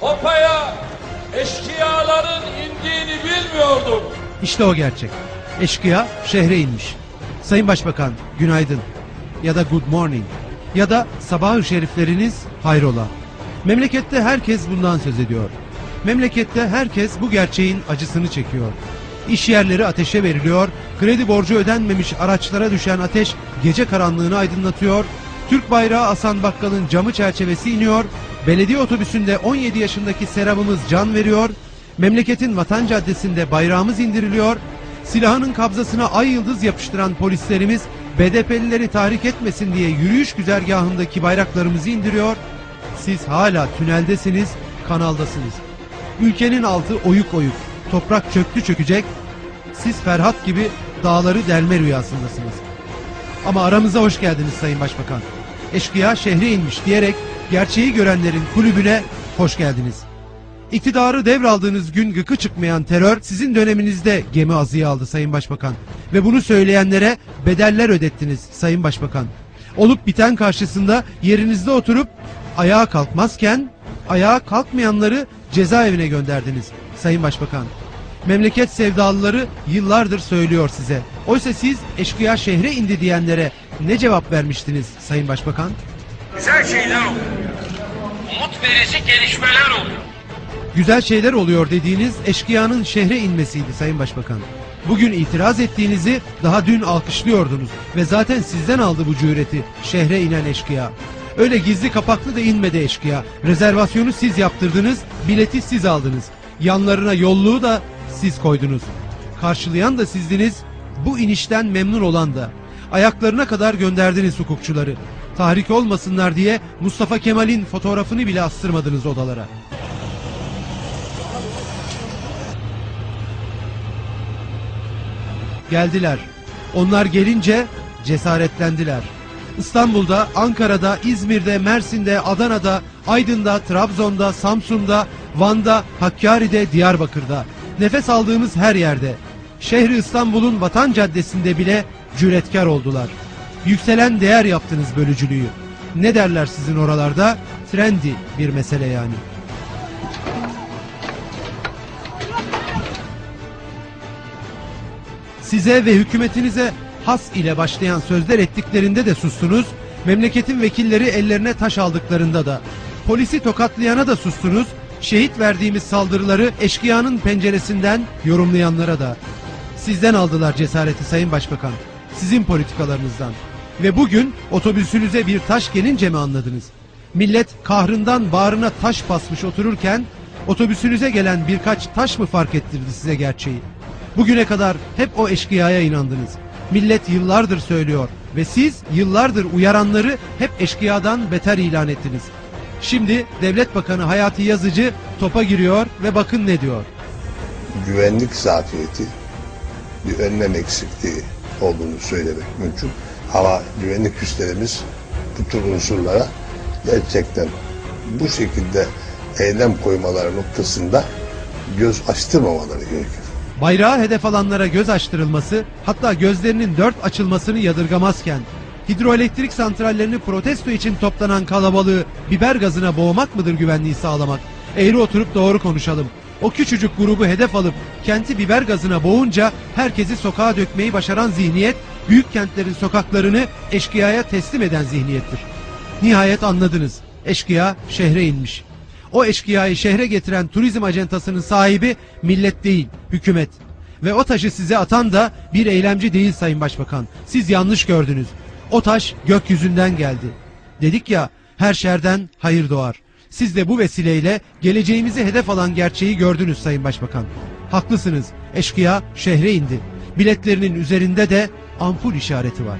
Hopa'ya eşkıyaların indiğini bilmiyordum. İşte o gerçek. Eşkıya şehre inmiş. Sayın Başbakan günaydın. Ya da good morning. Ya da sabahı şerifleriniz hayrola. Memlekette herkes bundan söz ediyor. Memlekette herkes bu gerçeğin acısını çekiyor. İş yerleri ateşe veriliyor, kredi borcu ödenmemiş araçlara düşen ateş gece karanlığını aydınlatıyor, Türk bayrağı asan bakkalın camı çerçevesi iniyor, belediye otobüsünde 17 yaşındaki serabımız can veriyor, memleketin vatan caddesinde bayrağımız indiriliyor, silahının kabzasına ay yıldız yapıştıran polislerimiz BDP'lileri tahrik etmesin diye yürüyüş güzergahındaki bayraklarımızı indiriyor, siz hala tüneldesiniz, kanaldasınız. Ülkenin altı oyuk oyuk, toprak çöktü çökecek, siz Ferhat gibi dağları delme rüyasındasınız. Ama aramıza hoş geldiniz Sayın Başbakan. Eşkıya şehre inmiş diyerek gerçeği görenlerin kulübüne hoş geldiniz. İktidarı devraldığınız gün gıkı çıkmayan terör sizin döneminizde gemi azıya aldı Sayın Başbakan. Ve bunu söyleyenlere bedeller ödettiniz Sayın Başbakan. Olup biten karşısında yerinizde oturup ayağa kalkmazken ayağa kalkmayanları cezaevine gönderdiniz Sayın Başbakan. Memleket sevdalıları yıllardır söylüyor size. Oysa siz eşkıya şehre indi diyenlere ne cevap vermiştiniz Sayın Başbakan? Güzel şeyler oluyor. Umut verici gelişmeler oluyor. Güzel şeyler oluyor dediğiniz eşkıyanın şehre inmesiydi Sayın Başbakan. Bugün itiraz ettiğinizi daha dün alkışlıyordunuz ve zaten sizden aldı bu cüreti şehre inen eşkıya. Öyle gizli kapaklı da inmedi eşkıya. Rezervasyonu siz yaptırdınız, bileti siz aldınız. Yanlarına yolluğu da siz koydunuz. Karşılayan da sizdiniz, bu inişten memnun olan da. Ayaklarına kadar gönderdiniz hukukçuları. Tahrik olmasınlar diye Mustafa Kemal'in fotoğrafını bile astırmadınız odalara. Geldiler. Onlar gelince cesaretlendiler. İstanbul'da, Ankara'da, İzmir'de, Mersin'de, Adana'da, Aydın'da, Trabzon'da, Samsun'da, Van'da, Hakkari'de, Diyarbakır'da. Nefes aldığımız her yerde. Şehri İstanbul'un Vatan Caddesi'nde bile cüretkar oldular. Yükselen değer yaptınız bölücülüğü. Ne derler sizin oralarda? Trendy bir mesele yani. Size ve hükümetinize has ile başlayan sözler ettiklerinde de sustunuz. Memleketin vekilleri ellerine taş aldıklarında da. Polisi tokatlayana da sustunuz. Şehit verdiğimiz saldırıları eşkıyanın penceresinden yorumlayanlara da. Sizden aldılar cesareti Sayın Başbakan. Sizin politikalarınızdan. Ve bugün otobüsünüze bir taş gelince mi anladınız? Millet kahrından bağrına taş basmış otururken otobüsünüze gelen birkaç taş mı fark ettirdi size gerçeği? Bugüne kadar hep o eşkıyaya inandınız. Millet yıllardır söylüyor ve siz yıllardır uyaranları hep eşkıyadan beter ilan ettiniz. Şimdi Devlet Bakanı Hayati Yazıcı topa giriyor ve bakın ne diyor. güvenlik zafiyeti bir önlem eksikliği olduğunu söylemek mümkün. Ama güvenlik güçlerimiz bu tür unsurlara gerçekten bu şekilde eylem koymaları noktasında göz açtırmamaları gerekir. Bayrağı hedef alanlara göz açtırılması, hatta gözlerinin dört açılmasını yadırgamazken, hidroelektrik santrallerini protesto için toplanan kalabalığı biber gazına boğmak mıdır güvenliği sağlamak? Eğri oturup doğru konuşalım. O küçücük grubu hedef alıp kenti biber gazına boğunca herkesi sokağa dökmeyi başaran zihniyet, büyük kentlerin sokaklarını eşkıyaya teslim eden zihniyettir. Nihayet anladınız. Eşkıya şehre inmiş. O eşkıyayı şehre getiren turizm acentasının sahibi millet değil, hükümet. Ve o taşı size atan da bir eylemci değil Sayın Başbakan. Siz yanlış gördünüz. O taş gökyüzünden geldi. Dedik ya her şerden hayır doğar. Siz de bu vesileyle geleceğimizi hedef alan gerçeği gördünüz Sayın Başbakan. Haklısınız. Eşkıya şehre indi. Biletlerinin üzerinde de ampul işareti var.